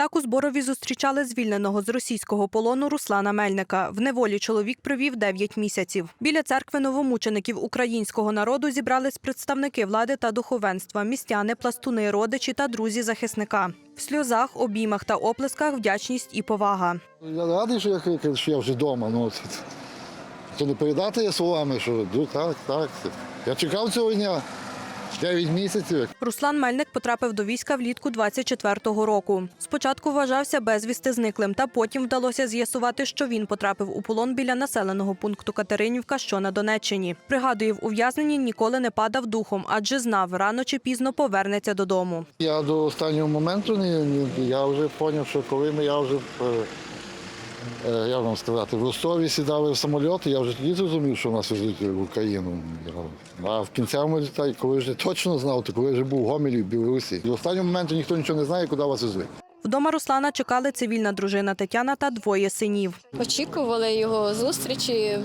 Так у зборові зустрічали звільненого з російського полону Руслана Мельника. В неволі чоловік провів 9 місяців. Біля церкви новомучеників українського народу зібрались представники влади та духовенства, містяни, пластуни, родичі та друзі захисника. В сльозах, обіймах та оплесках вдячність і повага. Я радий, що я, що я вже вдома. Ну, це, не передати словами, що ну, так, так. Я чекав цього дня 9 місяців. Руслан Мельник потрапив до війська влітку 24-го року. Спочатку вважався безвісти зниклим, та потім вдалося з'ясувати, що він потрапив у полон біля населеного пункту Катеринівка, що на Донеччині. Пригадує, в ув'язненні ніколи не падав духом, адже знав, рано чи пізно повернеться додому. Я до останнього моменту не, я вже зрозумів, що коли ми я вже е, як вам сказати, в Ростові сідали в самоліт, я вже тоді зрозумів, що нас везуть в Україну. А в кінцевому літаті, коли вже точно знав, то коли вже був в Гомелі в Білорусі. До останнього моменту ніхто нічого не знає, куди вас везли. Вдома Руслана чекали цивільна дружина Тетяна та двоє синів. Очікували його зустрічі,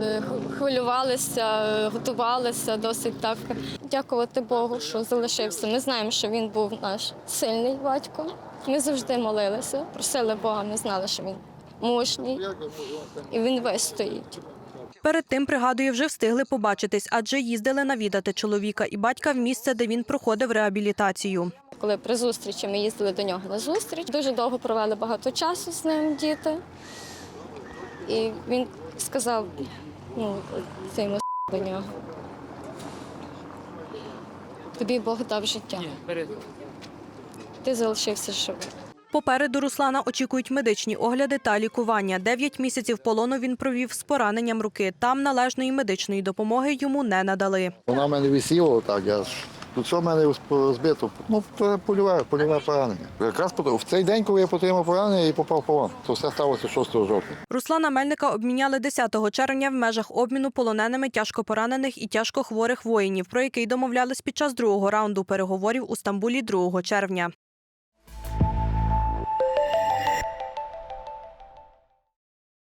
е, хвилювалися, е, готувалися досить так. Дякувати Богу, що залишився. Ми знаємо, що він був наш сильний батько. Ми завжди молилися, просили Бога, ми знали, що він мужній і він вистоїть. Перед тим, пригадує, вже встигли побачитись, адже їздили навідати чоловіка і батька в місце, де він проходив реабілітацію. Коли при зустрічі ми їздили до нього на зустріч, дуже довго провели багато часу з ним діти. І він сказав, ну, цьому до нього. Тобі Бог дав життя. Ти залишився живим. Попереду Руслана очікують медичні огляди та лікування. Дев'ять місяців полону він провів з пораненням руки. Там належної медичної допомоги йому не надали. Вона в мене висіла, так, я ж. Тут все в мене розбито. Ну, польове, польове поранення. Якраз в цей день, коли я отримав поранення і попав в полон, то все сталося 6 жовтня. Руслана Мельника обміняли 10 червня в межах обміну полоненими тяжко поранених і тяжко хворих воїнів, про який домовлялись під час другого раунду переговорів у Стамбулі 2 червня.